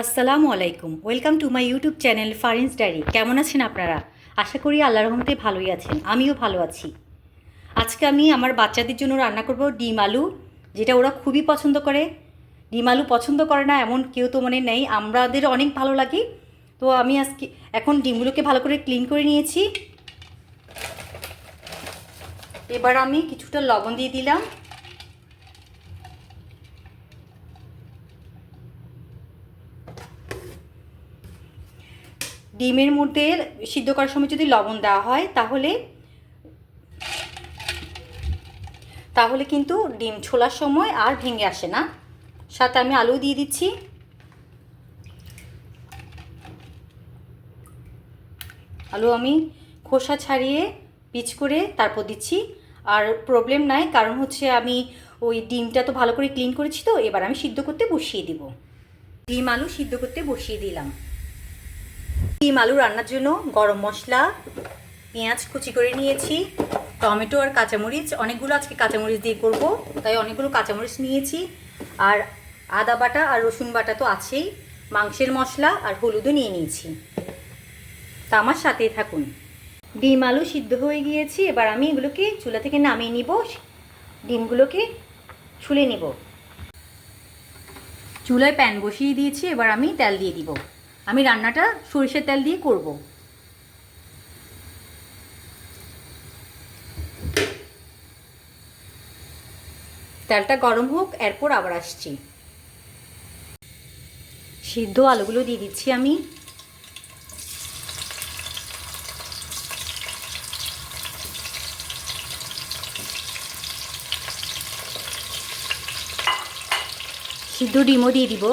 আসসালামু আলাইকুম। Welcome to my YouTube channel Farin's diary. কেমন আছেন আপনারা? আশা করি আল্লাহর রহমতে ভালোই আছেন। আমিও ভালো আছি। আজকে আমি আমার বাচ্চাদের জন্য রান্না করব ডিম আলু, যেটা ওরা খুবই পছন্দ করে। ডিম আলু পছন্দ করে না, এমন কেউ তো মানে নেই। আমাদের অনেক ভালো লাগে। তো আমি আজকে, এখন ডিমগুলোকে ভালো করে ক্লিন করে নিয়েছি। এবার আমি কিছুটা লবণ দিয়ে দিলাম। ডিমের মধ্যে সিদ্ধ করার সময় যদি লবণ দেওয়া হয়, তাহলে তাহলে কিন্তু ডিম ছোলার সময় আর ভেঙে আসে না। সাথে আমি আলু দিয়ে দিচ্ছি। আলু আমি খোসা ছাড়িয়ে পিচ করে তারপর দিচ্ছি। আর প্রবলেম নাই, কারণ হচ্ছে আমি ওই ডিমটা তো ভালো করে ক্লিন করেছি তো, এবার আমি সিদ্ধ করতে বসিয়ে দিব। ডিম আলু সিদ্ধ করতে বসিয়ে দিলাম। ডিম আলু রান্নার জন্য গরম মশলা, পেঁয়াজ কুচি করে নিয়েছি, টমেটো আর কাঁচামরিচ। অনেকগুলো আজকে কাঁচামরিচ দিয়ে করব, তাই অনেকগুলো কাঁচামরিচ নিয়েছি। আর আদা বাটা আর রসুন বাটা তো আছেই, মাংসের মশলা আর হলুদও নিয়ে নিয়েছি। তা আমার সাথেই থাকুন। ডিম আলু সিদ্ধ হয়ে গিয়েছি, এবার আমি এগুলোকে চুলা থেকে নামিয়ে নিব, ডিমগুলোকে ছুলে নিব। চুলায় প্যান বসিয়ে দিয়েছি, এবার আমি তেল দিয়ে দিব। আমি রান্নাটা সরিষার তেল দিয়ে করব। তেলটা গরম হোক, এরপর আবার আসছি। সিদ্ধ আলুগুলো দিয়ে দিচ্ছি আমি। সিদ্ধ ডিমও দিয়ে দিব।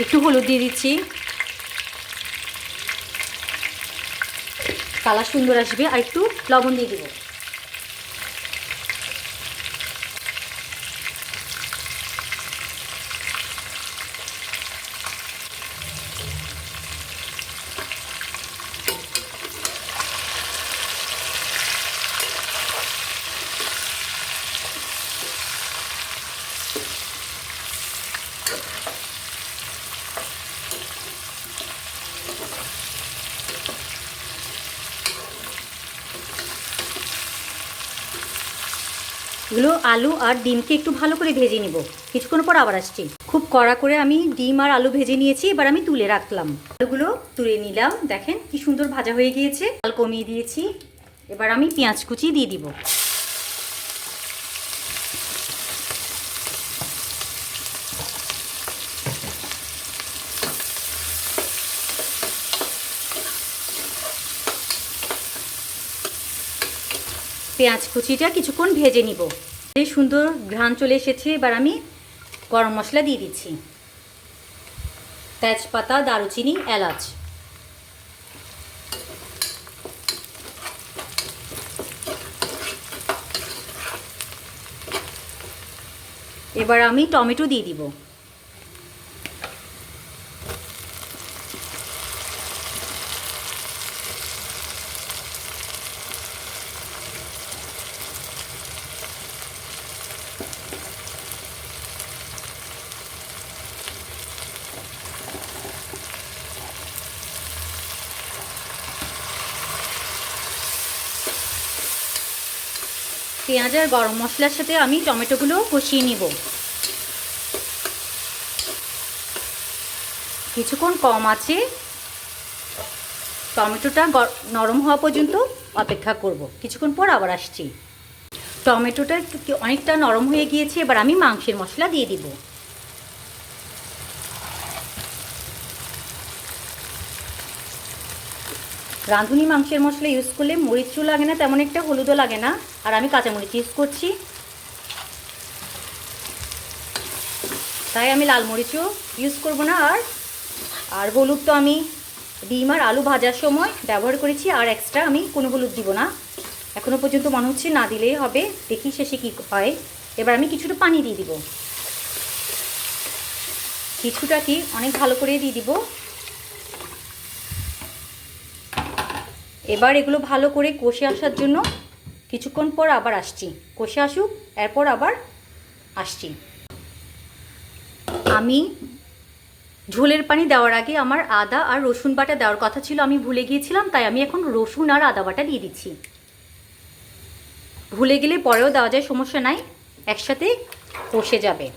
একটু হলুদ দিয়ে দিচ্ছি। কালার সুন্দর আসবে আর একটু লবণ দিয়ে দিব। এগুলো আলু আর ডিমকে একটু ভালো করে ভেজে নিব। কিছুক্ষণ পর আবার আসছি। খুব কড়া করে আমি ডিম আর আলু ভেজে নিয়েছি, এবার আমি তুলে রাখলাম। আলুগুলো তুলে নিলাম, দেখেন কি সুন্দর ভাজা হয়ে গিয়েছে। আল কমিয়ে দিয়েছি। এবার আমি পেঁয়াজ কুচি দিয়ে দিব। পেঁয়াজ কুচিটা কিছুক্ষণ ভেজে নিব। এই সুন্দর ঘ্রাণ চলে এসেছে, এবার আমি গরম মশলা দিয়ে দিচ্ছি। তেজপাতা, দারুচিনি, এলাচ। এবার আমি টমেটো দিয়ে দিব। পেঁয়াজ আর গরম মশলার সাথে আমি টমেটোগুলো কষিয়ে নিব। কিছুক্ষণ কম আছে। টমেটোটা নরম হওয়া পর্যন্ত অপেক্ষা করব। কিছুক্ষণ পর আবার আসছি। টমেটোটা অনেকটা নরম হয়ে গিয়েছে, এবার আমি মাংসের মশলা দিয়ে দিব। রাঁধুনি মাংসের মশলা ইউজ করলে মরিচও লাগে না, তেমন একটা হলুদও লাগে না। আর আমি কাঁচামরিচ ইউজ করছি। তাই আমি লাল মরিচও ইউজ করব না। আর আর হলুদ তো আমি ডিম আর আলু ভাজার সময় ব্যবহার করেছি। আর এক্সট্রা আমি কোনো হলুদ দিব না। এখনও পর্যন্ত মনে হচ্ছে না দিলেই হবে। দেখি শেষে কী হয়। এবার আমি কিছুটা পানি দিয়ে দিব। কিছুটা কি, অনেক ভালো করে দিয়ে দিব। এবার এগুলো ভালো করে কষে আসার জন্য কিছুক্ষণ পর আবার আসছি। কষে আসুক, এরপর আবার আসছি। আমি ঝোলের পানি দেওয়ার আগে আমার আদা আর রসুন বাটা দেওয়ার কথা ছিল, আমি ভুলে গিয়েছিলাম, তাই আমি এখন রসুন আর আদা বাটা দিয়ে দিচ্ছি। ভুলে গেলে পরেও দেওয়া যায়, সমস্যা নাই, একসাথে কষে যাবে।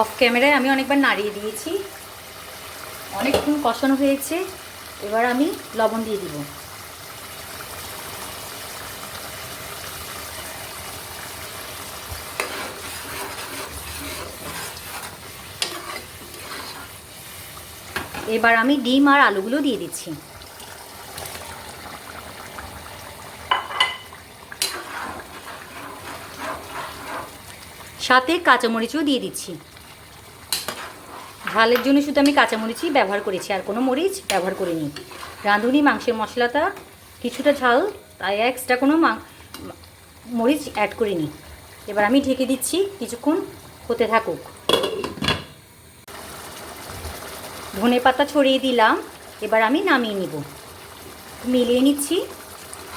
অফ ক্যামেরায় আমি অনেকবার নাড়িয়ে দিয়েছি। অনেকক্ষণ কষানো হয়েছে। এবার আমি লবণ দিয়ে দিব। এবার আমি ডিম আর আলুগুলো দিয়ে দিচ্ছি। সাথে কাঁচামরিচও দিয়ে দিচ্ছি। ঝালের জন্য শুধু আমি কাঁচামরিচই ব্যবহার করেছি, আর কোনো মরিচ ব্যবহার করিনি। রাঁধুনি, মাংসের মশলাটা, কিছুটা ঝাল, তাই এক্সট্রা কোনো মরিচ অ্যাড করিনি। এবার আমি ঢেকে দিচ্ছি কিছুক্ষণ হতে থাকুক। ধনে পাতা ছড়িয়ে দিলাম, এবার আমি নামিয়ে নিব। মিলিয়ে নিচ্ছি।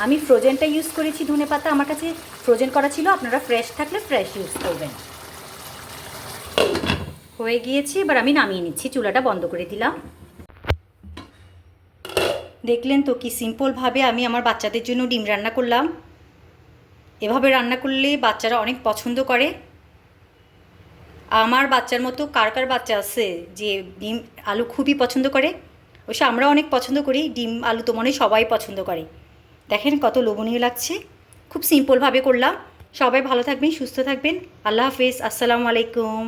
আমি ফ্রোজেনটা ইউজ করেছি ধনে পাতা, আমার কাছে ফ্রোজেন করা ছিল, আপনারা ফ্রেশ থাকলে ফ্রেশ ইউজ করবেন। হয়ে গিয়েছে, এবার আমি নামিয়ে নিচ্ছি। চুলাটা বন্ধ করে দিলাম। দেখলেন তো কি সিম্পলভাবে আমি আমার বাচ্চাদের জন্য ডিম রান্না করলাম। এভাবে রান্না করলে বাচ্চারা অনেক পছন্দ করে। আমার বাচ্চার মতো কার কার বাচ্চা আছে যে ডিম, আলু খুবই পছন্দ করে? অবশ্য আমরা অনেক পছন্দ করি, ডিম, আলু তো মনে সবাই পছন্দ করে। দেখেন কত লোভনীয় লাগছে। খুব সিম্পলভাবে করলাম। সবাই ভালো থাকবেন, সুস্থ থাকবেন। আল্লাহ হাফেজ, আসসালামু আলাইকুম।